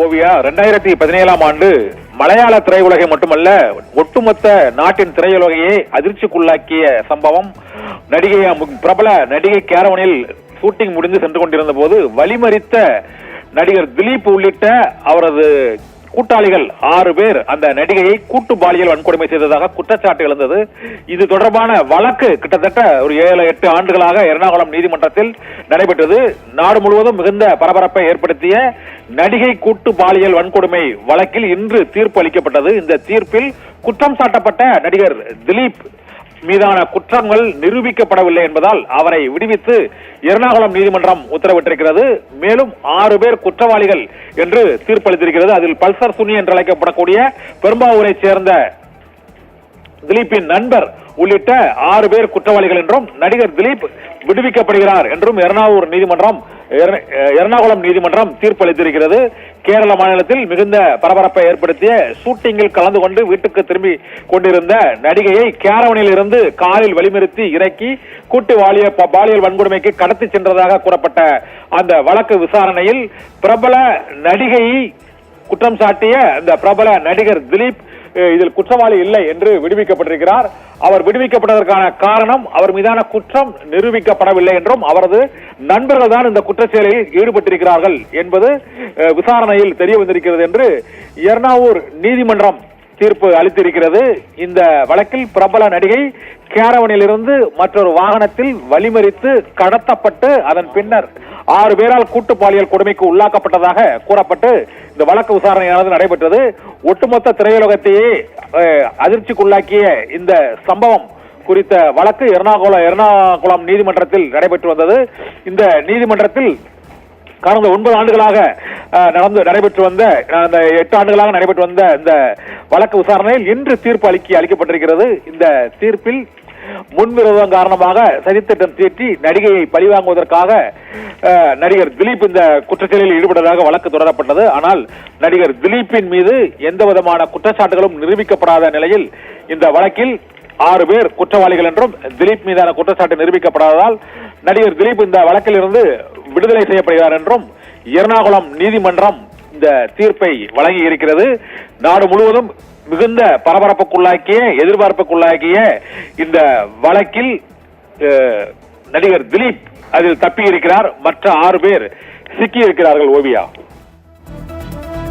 ஓவியா ரெண்டாயிரத்தி பதினேழாம் ஆண்டு மலையாள திரையுலகை மட்டுமல்ல ஒட்டுமொத்த நாட்டின் திரையுலகையே அதிர்ச்சிக்குள்ளாக்கிய சம்பவம். நடிகை பிரபல நடிகை கேரவனில் ஷூட்டிங் முடிந்து சென்று கொண்டிருந்த போது வழிமறித்த நடிகர் திலீப் உள்ளிட்ட அவரது கூட்டாளிகள் ஆறு பேர் அந்த நடிகையை கூட்டு பாலியல் வன்கொடுமை செய்ததாக குற்றச்சாட்டு எழுந்தது. இது தொடர்பான வழக்கு கிட்டத்தட்ட ஒரு ஏழு எட்டு ஆண்டுகளாக எர்ணாகுளம் நீதிமன்றத்தில் நடைபெற்றது. நாடு முழுவதும் மிகுந்த பரபரப்பை ஏற்படுத்திய நடிகை கூட்டு பாலியல் வன்கொடுமை வழக்கில் இன்று தீர்ப்பு அளிக்கப்பட்டது. இந்த தீர்ப்பில் குற்றம் சாட்டப்பட்ட நடிகர் திலீப் மீதான குற்றங்கள் நிரூபிக்கப்படவில்லை என்பதால் அவரை விடுவித்து எர்ணாகுளம் நீதிமன்றம் உத்தரவிட்டிருக்கிறது. மேலும் ஆறு பேர் குற்றவாளிகள் என்று தீர்ப்பளித்திருக்கிறது. அதில் பல்சர் சுனி என்று அழைக்கப்படக்கூடிய பெரும்பாவூரை சேர்ந்த திலீப்பின் நண்பர் உள்ளிட்ட ஆறு பேர் குற்றவாளிகள் என்றும் நடிகர் திலீப் விடுவிக்கப்படுகிறார் என்றும் எர்ணாவூர் நீதிமன்றம் எர்ணாகுளம் நீதிமன்றம் தீர்ப்பளித்திருக்கிறது. கேரள மாநிலத்தில் மிகுந்த பரபரப்பை ஏற்படுத்திய ஷூட்டிங்கில் கலந்து கொண்டு வீட்டுக்கு திரும்பி கொண்டிருந்த நடிகையை கேரவனில் இருந்து காலில் வழிமறித்து இறக்கி கூட்டு வாலிய ப- பாலியல் வன்கொடுமைக்கு கடத்தி சென்றதாக கூறப்பட்ட அந்த வழக்கு விசாரணையில் பிரபல நடிகையை குற்றம் சாட்டிய அந்த பிரபல நடிகர் திலீப் இதில் குற்றவாளி இல்லை என்று விடுவிக்கப்பட்டிருக்கிறார். அவர் விடுவிக்கப்பட்டதற்கான காரணம் அவர் மீதான குற்றம் நிரூபிக்கப்படவில்லை என்றும் அவரது நண்பர்கள் தான் இந்த குற்றச்செயலில் ஈடுபட்டிருக்கிறார்கள் என்பது விசாரணையில் தெரிய வந்திருக்கிறது என்று எர்ணாவூர் நீதிமன்றம் தீர்ப்பு அளித்திருக்கிறது. இந்த வழக்கில் பிரபல நடிகை கேரவனிலிருந்து மற்றொரு வாகனத்தில் வழிமறித்து கடத்தப்பட்டு அதன் பின்னர் ஆறு பேரால் கூட்டு பாலியல் கொடுமைக்கு உள்ளாக்கப்பட்டதாக கூறப்பட்டு இந்த வழக்கு விசாரணையானது நடைபெற்றது. ஒட்டுமொத்த திரையுலகத்தையே அதிர்ச்சிக்குள்ளாக்கிய இந்த சம்பவம் குறித்த வழக்கு எர்ணாகுளம் எர்ணாகுளம் நீதிமன்றத்தில் நடைபெற்று வந்தது. இந்த நீதிமன்றத்தில் கடந்த ஒன்பது ஆண்டுகளாக நடந்து நடைபெற்று வந்த அந்த எட்டு ஆண்டுகளாக நடைபெற்று வந்த இந்த வழக்கு விசாரணையில் இன்று தீர்ப்பு அளிக்க அளிக்கப்பட்டிருக்கிறது. இந்த தீர்ப்பில் முன்விரோதம் காரணமாக சதித்திட்டம் தீட்டி நடிகையை பழிவாங்குவதற்காக நடிகர் திலீப் இந்த குற்றச்செயலில் ஈடுபட்டதாக வழக்கு தொடரப்பட்டது. ஆனால் நடிகர் திலீப்பின் மீது எந்த விதமான குற்றச்சாட்டுகளும் நிரூபிக்கப்படாத நிலையில் இந்த வழக்கில் ஆறு பேர் குற்றவாளிகள் என்றும் திலீப் மீதான குற்றச்சாட்டு நிரூபிக்கப்படாததால் நடிகர் திலீப் இந்த வழக்கில் இருந்து விடுதலை செய்யப்படுகிறார் என்றும் எர்ணாகுளம் நீதிமன்றம் இந்த தீர்ப்பை வழங்கி இருக்கிறது நாடு முழுவதும் மிகுந்த பரபரப்புக்குள்ளாக்கிய எதிர்பார்ப்புக்குள்ளாக்கிய இந்த வழக்கில் நடிகர் திலீப் அதில் தப்பி இருக்கிறார் மற்ற ஆறு பேர் சிக்கி இருக்கிறார்கள் ஓவியா.